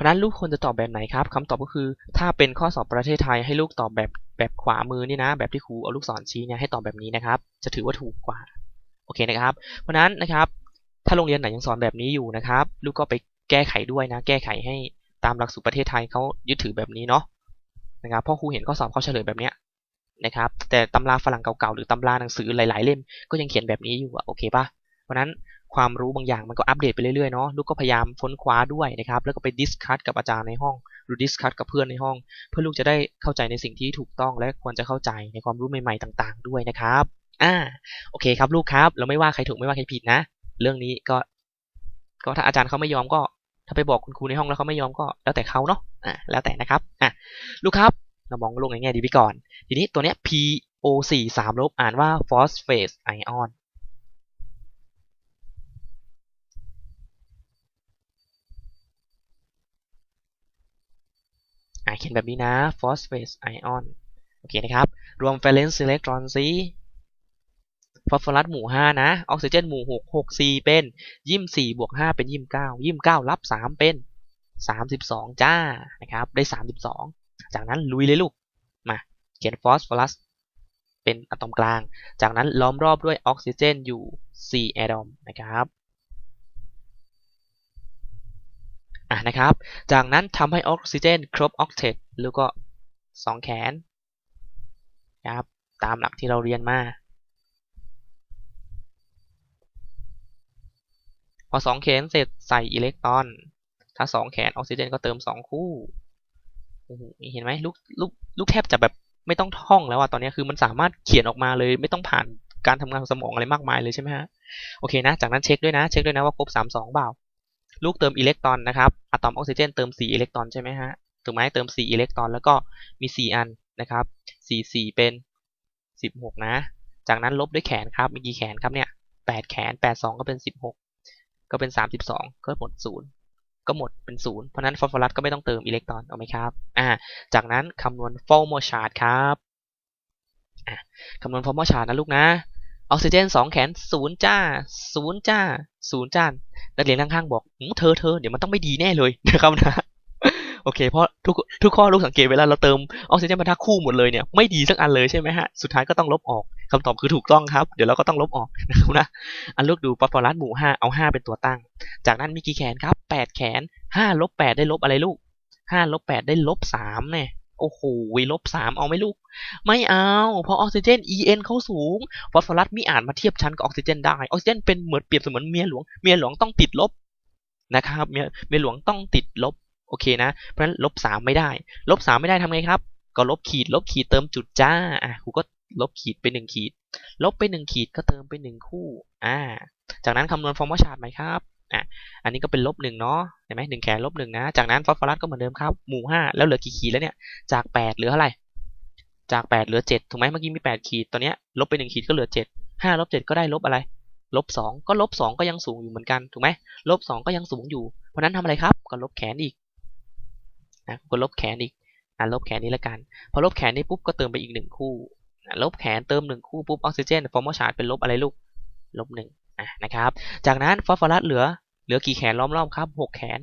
ราะนั้นลูกควรจะตอบแบบไหนครับคำตอบก็คือ ถ้าเป็นข้อสอบประเทศไทยให้ลูกตอบแบบแบบขวามือนี่นะ แบบที่ครูเอาลูกศรชี้เนี่ยให้ตอบแบบนี้นะครับ จะถือว่าถูกกว่าโอเคนะครับ เพราะฉะนั้นนะครับ ถ้าโรงเรียนไหนยังสอนแบบนี้อยู่นะครับ ลูกก็ไปแก้ไขด้วยนะ แก้ไขให้ตามหลักสูตรประเทศไทยเขายึดถือแบบนี้เนาะนะครับเพราะครูเห็นข้อสอบเขาเฉลยแบบเนี้ยนะครับ แต่ตำราฝรั่งเก่าๆหรือตำราหนังสือหลายๆเล่มก็ยังเขียนแบบนี้อยู่อะโอเคปะเพราะนั้น ความรู้บางอย่างมันก็อัปเดตไปเรื่อยๆเนาะลูกก็พยายามค้นคว้าด้วยนะครับ แล้วก็ไปดิสคัตกับอาจารย์ในห้อง หรือดิสคัตกับเพื่อนในห้อง เพื่อลูกจะได้เข้าใจในสิ่งที่ถูกต้องและควรจะเข้าใจในความรู้ใหม่ๆต่าง ๆ ด้วยนะครับอ่าโอเคครับลูกครับ เราไม่ว่าใครถูกไม่ว่าใครผิดนะ เรื่องนี้ก็ ก็ถ้าอาจารย์เขาไม่ยอมก็ ถ้าไปบอกคุณครูในห้องแล้วเขาไม่ยอมก็แล้วแต่เขาเนาะอ่าแล้วแต่นะครับอะลูกครับเรามองโลกในแง่ดีไปก่อน ทีนี้ตัวเนี้ย PO4 3ลบอ่านว่า phosphate ion เขียนแบบนี้นะ phosphate ion โอเคนะครับ รวม valence electron ซิฟอสฟอรัสหมู่ 5 นะ ออกซิเจนหมู่ 6 6 4 เป็นยี่4บวก 5 เป็นยี่9ยี่9รับ 3 เป็น 32 จ้า นะครับ ได้ 32 จากนั้นลุยเลยลูก มา เขียนฟอสฟอรัสเป็นอะตอมกลาง จากนั้นล้อมรอบด้วยออกซิเจนอยู่4อะตอมนะครับ อะนะครับ จากนั้นทำให้ออกซิเจนครบออกเทตแล้วก็2แขนครับตามหลักที่เราเรียนมาพอ2แขนเสร็จใส่อิเล็กตรอน ถ้า2แขนออกซิเจนก็เติม2คู่เห็นไหมลูกลูกลูกแทบจะแบบไม่ต้องท่องแล้วอะตอนนี้คือมันสามารถเขียนออกมาเลย ไม่ต้องผ่านการทำงานของสมองอะไรมากมายเลยใช่ไหมฮะโอเคนะ จากนั้นเช็คด้วยนะ เช็คด้วยนะว่าครบ3 2เปล่า ลูกเติมอิเล็กตรอนนะครับอะตอมออกซิเจนเติม 4 อิเล็กตรอนใช่ไหมฮะถูกไหมเติม 4 อิเล็กตรอนแล้วก็มี 4 อันนะครับ 4 4 เป็น 16 นะ จากนั้นลบด้วยแขนครับ มีกี่แขนครับเนี่ย 8 แขน 8 2 ก็เป็น 16 ก็เป็น 32 ก็หมด 0 ก็หมดเป็น 0 เพราะนั้นฟอสฟอรัสก็ไม่ต้องเติมอิเล็กตรอนเอาไหมครับ อ่า จากนั้นคำนวณฟอร์โมชาร์ดครับคำนวณฟอร์โมชาร์ดนะลูกนะ ออกซิเจน2แขน0จ้า0จ้า0จ้านักเรียนข้างๆบอกเธอเธอเดี๋ยวมันต้องไม่ดีแน่เลยนะครับนะโอเคเพราะทุกทุกข้อลูกสังเกตเวลาเราเติมออกซิเจนบรรทัดคู่หมดเลยเนี่ยไม่ดีสักอันเลยใช่ไหมฮะสุดท้ายก็ต้องลบออกคำตอบคือถูกต้องครับ เดี๋ยวเราก็ต้องลบออกนะครับนะอันลูกดูฟอสฟอรัสหมู่ห้าเอาห้าเป็นตัวตั้ง จากนั้นมีกี่แขนครับแปดแขนห้าลบแปดได้ลบอะไรลูกห้าลบแปดได้ลบสามเนี่ย โอ้โหลบสามเอาไหมลูก ไม่เอา เพราะออกซิเจน En เขาสูง ฟอสฟอรัสมีอ่านมาเทียบชั้นกับออกซิเจนได้ ออกซิเจนเป็นเหมือนเปรียบเสมือนเมียหลวง เมียหลวงต้องติดลบนะครับ เมียเมียหลวงต้องติดลบ โอเคนะ เพราะฉะนั้นลบสามไม่ได้ ลบสามไม่ได้ทำไงครับ ก็ลบขีด ลบขีดเติมจุดจ้า อะครูก็ลบขีดไปหนึ่งขีด ลบไปหนึ่งขีดก็เติมไปหนึ่งคู่ อ่า จากนั้นคำนวณฟอร์มชาร์ดไหมครับ อะอันนี้ก็เป็นลบหนึ่งเนาะเห็นไหมหนึ่งแขนลบหนึ่งนะ จากนั้นฟอสฟอรัสก็เหมือนเดิมครับหมู่ห้าแล้วเหลือกี่ขีดแล้วเนี่ย จากแปดเหลือเท่าไหร่จากแปดเหลือเจ็ดถูกไหมเมื่อกี้มีแปดขีดตอนนี้ลบไปหนึ่งขีดก็เหลือเจ็ดห้าลบเจ็ดก็ได้ลบอะไรลบสองก็ลบสองก็ยังสูงอยู่เหมือนกันถูกไหมลบสองก็ยังสูงอยู่ เพราะนั้นทำอะไรครับก็ลบแขนอีกนะก็ลบแขนอีกอะลบแขนนี้ละกัน พอลบแขนนี้ปุ๊บก็เติมไปอีกหนึ่งคู่ลบแขนเติมหนึ่งคู่ปุ๊บออกซิเจนฟอร์มชาร์ดเป็นลบอะไรลูกลบหนึ่ง นะครับ จากนั้นฟอสฟอรัสเหลือเหลือกี่แขนล้อมรอบครับหกแขน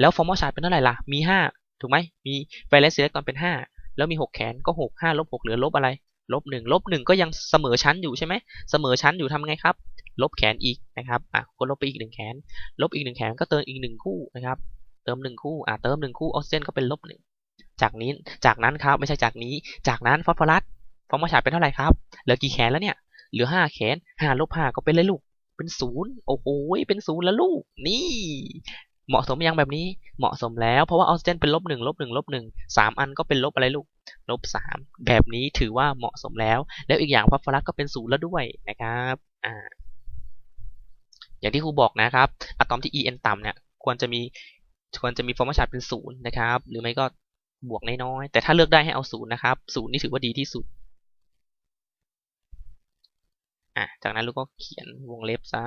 แล้วฟอร์มชาร์เป็นเท่าไหร่ล่ะ มีห้าถูกไหมมีไฟเลสเซเลตอนเป็นห้าแล้วมีหกแขนก็หกห้าลบหกเหลือลบอะไรลบหนึ่งลบหนึ่งก็ยังเสมอชั้นอยู่ใช่ไหมเสมอชั้นอยู่ทำไงครับ ลบแขนอีกนะครับอะก็ลบไปอีกหนึ่งแขน ลบอีกหนึ่งแขนก็เติมอีกหนึ่งคู่นะครับ เติมหนึ่งคู่อะเติมหนึ่งคู่ออกซิเจนก็เป็นลบหนึ่งจากนี้จากนั้นครับไม่ใช่จากนี้ จากนั้นฟอสฟอรัสฟอร์มชาร์เป็นเท่าไหร่ครับเหลือกี่แขนแล้วเนี่ยเหลือห้าแขนห้าลบห้าก็เป็นเลยลูก เป็นศูนย์โอ้โหเป็นศูนย์แล้วลูก นี่ เหมาะสมยังแบบนี้เหมาะสมแล้ว เพราะว่าออกซิเจนเป็นลบหนึ่งลบหนึ่งลบหนึ่งสามอันก็เป็นลบอะไรลูกลบสามแบบนี้ถือว่าเหมาะสมแล้ว แล้วอีกอย่างฟอสฟอรัสก็เป็นศูนย์แล้วด้วยนะครับอ่าอย่างที่ครูบอกนะครับอะตอมที่ En ต่ำเนี่ยควรจะมีควรจะมีฟอร์มชาร์ดเป็นศูนย์นะครับ หรือไม่ก็บวกน้อยๆแต่ถ้าเลือกได้ให้เอาศูนย์นะครับศูนย์นี่ถือว่าดีที่สุด อะจากนั้นลูกก็เขียนวงเล็บซะ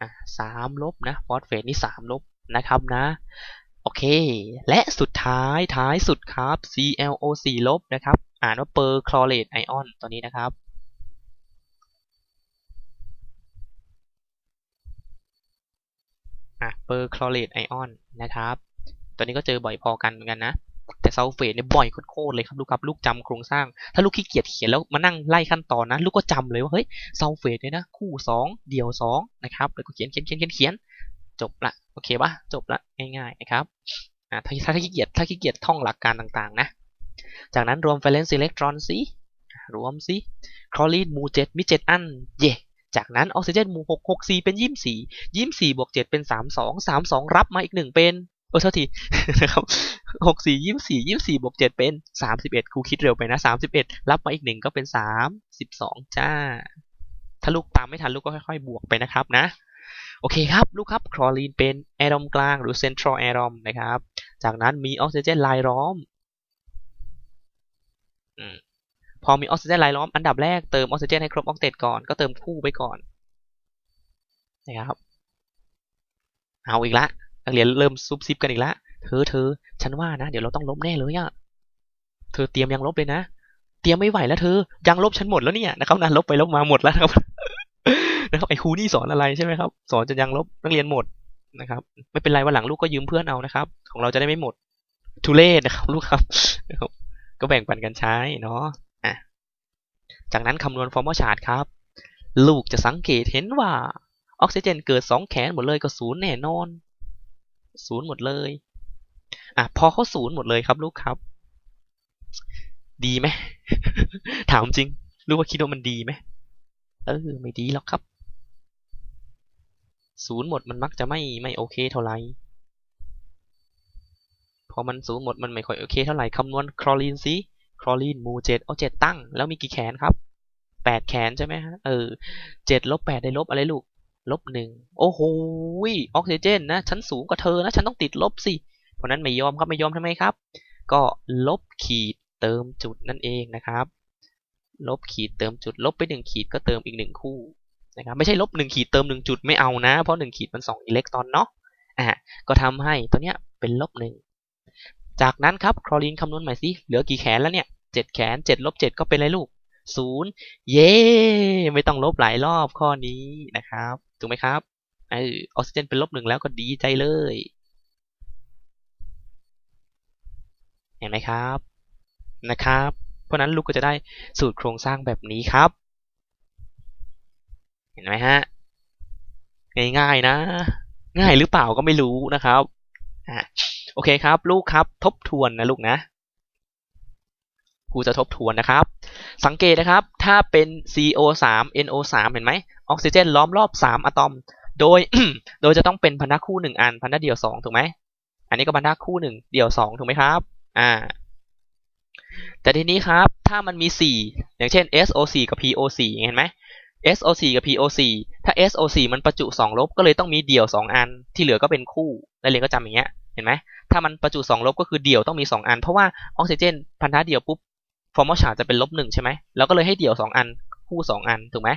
อะสามลบนะฟอสเฟตนี่สามลบนะครับนะโอเค และสุดท้ายท้ายสุดครับ ClO4 ลบนะครับ อ่านว่าเปอร์คลอเรตไอออนตัวนี้นะครับอะเปอร์คลอเรตไอออนนะครับ ตัวนี้ก็เจอบ่อยพอกันเหมือนกันนะ แต่ซัลเฟตเนี่ยบ่อยโคตรเลยครับลูกครับลูกจำโครงสร้าง ถ้าลูกขี้เกียจเขียนแล้วมานั่งไล่ขั้นตอนนะลูกก็จำเลยว่าเฮ้ยซัลเฟตเนี่ยนะคู่สองเดี่ยวสองนะครับแล้วก็เขียนเขียนเขียนเขียนเขียนจบละโอเคปะจบละง่ายๆนะครับอ่าถ้าถ้าขี้เกียจถ้าขี้เกียจท่องหลักการต่างๆนะจากนั้นรวม valence electron สิรวมสิคลอรีนหมู่เจ็ดมีเจ็ดอันเย่จากนั้นออกซิเจนหมู่หกหกสี่เป็นยี่สิบสี่ยี่สิบสี่บวกเจ็ดเป็นสามสองสามสองรับมาอีกหนึ่งเป็น ออเท่าทีนะครับหกสี่ยี่สี่ยี่สี่บวกเจ็ดเป็นสามสิบเอ็ดครูคิดเร็วไปนะสามสิบเอ็ดรับมาอีกหนึ่งก็เป็นสามสิบสองจ้า ถ้าลูกตามไม่ทันลูกก็ค่อยๆ บวกไปนะครับนะ โอเคครับ ลูกครับคลอรีนเป็นแอตอมกลางหรือเซนทรัลแอตอมนะครับ จากนั้นมีออกซิเจนลายล้อมพอมีออกซิเจนลายล้อมอันดับแรกเติมออกซิเจนให้ครบออกเตตก่อนก็เติมคู่ไปก่อนนะครับเอาอีกละ นักเรียนเริ่มซุบซิบกันอีกละเธอเธอ ฉันว่านะ เดี๋ยวเราต้องลบแน่เลยอะเธอเตรียมยังลบเลยนะ เตรียมไม่ไหวแล้วเธอ ยังลบฉันหมดแล้วเนี่ยนะครับนะลบไปลบมาหมดแล้วครับ นะครับไอ้ครูนี่สอนอะไรใช่ไหมครับ สอนจะยังลบนักเรียนหมดนะครับ ไม่เป็นไรวันหลังลูกก็ยืมเพื่อนเอานะครับ ของเราจะได้ไม่หมด ทุเรศนะครับ ลูกครับ ก็แบ่งปันกันใช้เนาะอะจากนั้นคำนวณฟอร์มอลชาร์ตครับ ลูกจะสังเกตเห็นว่าออกซิเจนเกิดสองแขนหมดเลยก็ศูนย์แน่นอน ศูนย์หมดเลยอะพอเขาศูนย์หมดเลยครับลูกครับ ดีไหมถามจริงลูกว่าคิดว่ามันดีไหมเออไม่ดีหรอกครับศูนย์หมดมันมักจะไม่ไม่โอเคเท่าไหร่พอมันศูนย์หมดมันไม่ค่อยโอเคเท่าไหร่คำนวณคลอรีนสิคลอรีนมูเจ็ดเอาเจ็ดตั้ง แล้วมีกี่แขนครับแปดแขนใช่ไหมฮะเออเจ็ดลบแปดได้ลบอะไรลูก ลบหนึ่งโอ้โหออกซิเจนนะฉันสูงกว่าเธอนะฉันต้องติดลบสิเพราะนั้นไม่ยอมครับไม่ยอมทำไมครับ ก็ลบขีดเติมจุดนั่นเองนะครับ ลบขีดเติมจุด ลบไปหนึ่งขีดก็เติมอีกหนึ่งคู่นะครับไม่ใช่ลบหนึ่งขีดเติมหนึ่งจุดไม่เอานะ เพราะหนึ่งขีดมันสองอิเล็กตรอนเนาะอะก็ทำให้ตัวเนี้ยเป็นลบหนึ่งจากนั้นครับคลอรีนคำนวณใหม่สิเหลือกี่แขนแล้วเนี่ยเจ็ดแขนเจ็ดลบเจ็ดก็เป็นอะไรลูก ศูนย์เย่ไม่ต้องลบหลายรอบข้อนี้นะครับ ถูกไหมครับออออกซิเจนเป็นลบหนึ่งแล้วก็ดีใจเลย เห็นไหมครับนะครับ เพราะนั้นลูกก็จะได้สูตรโครงสร้างแบบนี้ครับ เห็นไหมฮะง่ายๆนะ ง่ายหรือเปล่าก็ไม่รู้นะครับอะโอเคครับ ลูกครับทบทวนนะลูกนะ ครูจะทบทวนนะครับ สังเกตนะครับ ถ้าเป็น CO3 NO3 เห็นไหมออกซิเจนล้อมรอบ 3อะตอม โดย โดยจะต้องเป็นพันธะคู่ 1 อัน พันธะเดี่ยว 2 ถูกไหม อันนี้ก็พันธะคู่ 1 เดี่ยว 2 ถูกไหมครับ อ่า แต่ทีนี้ครับ ถ้ามันมี 4 อย่างเช่น SO4 กับ PO4 เห็นไหม SO4 กับ PO4 ถ้า SO4 มันประจุ 2 ลบ ก็เลยต้องมีเดี่ยว 2 อัน ที่เหลือก็เป็นคู่นักเรียนก็จำอย่างเงี้ย เห็นไหม ถ้ามันประจุ 2 ลบก็คือเดี่ยวต้องมี 2 อัน เพราะว่าออกซิเจนพันธะเดี่ยวปุ๊บ ฟอร์มอลชาร์จะเป็นลบหนึ่งใช่ไหมเราก็เลยให้เดี่ยวสองอันคู่สองอันถูกไหม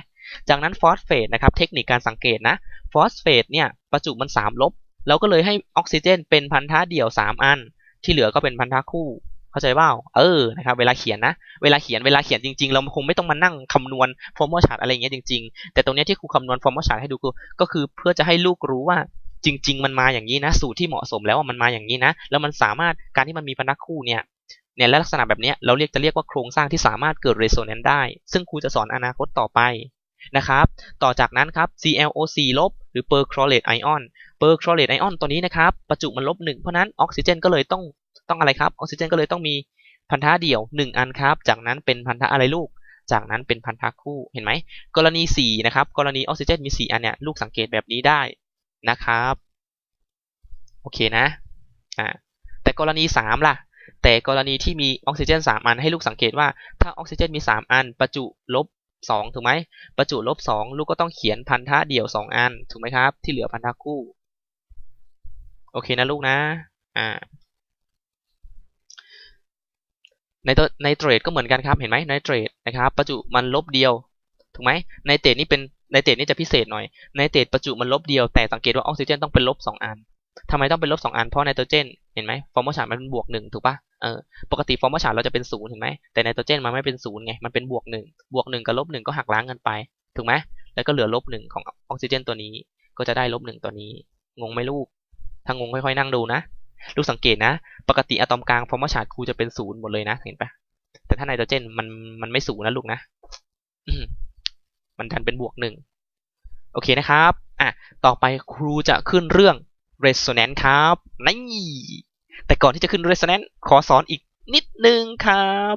จากนั้นฟอสเฟตนะครับเทคนิคการสังเกตนะฟอสเฟตเนี่ยประจุมันสามลบ เราก็เลยให้ออกซิเจน เป็นพันธะเดี่ยวสามอัน ที่เหลือก็เป็นพันธะคู่เข้าใจเปล่าเออนะครับเวลาเขียนนะเวลาเขียนเวลาเขียนจริงๆ เราคงไม่ต้องมานั่งคำนวณฟอร์มอลชาร์อะไรเงี้ยจริงๆ แต่ตรงนี้ที่ครูคำนวณฟอร์มอลชาร์ให้ดูก็คือเพื่อจะให้ลูกรู้ว่าจริง ๆ มันมาอย่างนี้นะ สูตรที่เหมาะสมแล้วมันมาอย่างนี้นะ แล้วมันสามารถการที่มันมีพันธะคู่เนี่ย เนี่ยลักษณะแบบนี้เราเรียกจะเรียกว่าโครงสร้างที่สามารถเกิดเรโซเนนต์ได้ ซึ่งครูจะสอนอนาคตต่อไปนะครับ ต่อจากนั้นครับ ClO4 ลบหรือ perchlorate ion perchlorate ion ตัวนี้นะครับประจุมันลบหนึ่งเพราะนั้นออกซิเจนก็เลยต้องต้องอะไรครับออกซิเจนก็เลยต้องมีพันธะเดี่ยว 1 อันครับ จากนั้นเป็นพันธะอะไรลูก จากนั้นเป็นพันธะคู่เห็นไหมกรณี4นะครับกรณีออกซิเจนมี 4 อันเนี่ยลูกสังเกตแบบนี้ได้นะครับโอเคนะอ่าแต่กรณี 3 ล่ะ แต่กรณีที่มีออกซิเจน 3 อันให้ลูกสังเกตว่าถ้าออกซิเจนมี 3 อัน ประจุลบ2ถูกไหมประจุลบ2ลูกก็ต้องเขียนพันธะเดี่ยว 2 อันถูกไหมครับ ที่เหลือพันธะคู่ โอเคนะลูกนะอ่าในตัวในเทรดก็เหมือนกันครับเห็นไหมในเทรดนะครับประจุมันลบเดียวถูกไหมในเตรดนี่เป็นในเตรดนี่จะพิเศษหน่อยในเตรดประจุมันลบเดียวแต่สังเกตว่าออกซิเจนต้องเป็นลบ2อัน ทำไมต้องเป็นลบสองอันเพราะไนโตรเจนเห็นไหมฟอร์มฉานมันเป็นบวกหนึ่งถูกปะเออปกติฟอร์มฉานเราจะเป็นศูนย์เห็นไหมแต่ไนโตรเจนมันไม่เป็นศูนย์ไงมันเป็นบวกหนึ่งบวกหนึ่งกับลบหนึ่งก็หักล้างกันไปถูกไหมแล้วก็เหลือลบหนึ่งของออกซิเจนตัวนี้ ก็จะได้ลบหนึ่งตัวนี้ งงไหมลูกถ้างงค่อยๆนั่งดูนะลูกสังเกตนะ ปกติอะตอมกลางฟอร์มฉานครูจะเป็นศูนย์หมดเลยนะเห็นปะแต่ถ้าไนโตรเจนมันมันไม่ศูนย์นะลูกนะมันดันเป็นบวกหนึ่งโอเคนะครับ อะ ต่อไปครูจะขึ้นเรื่อง Resonance ครับนี่แต่ก่อนที่จะขึ้น Resonance ขอสอนอีกนิดนึงครับ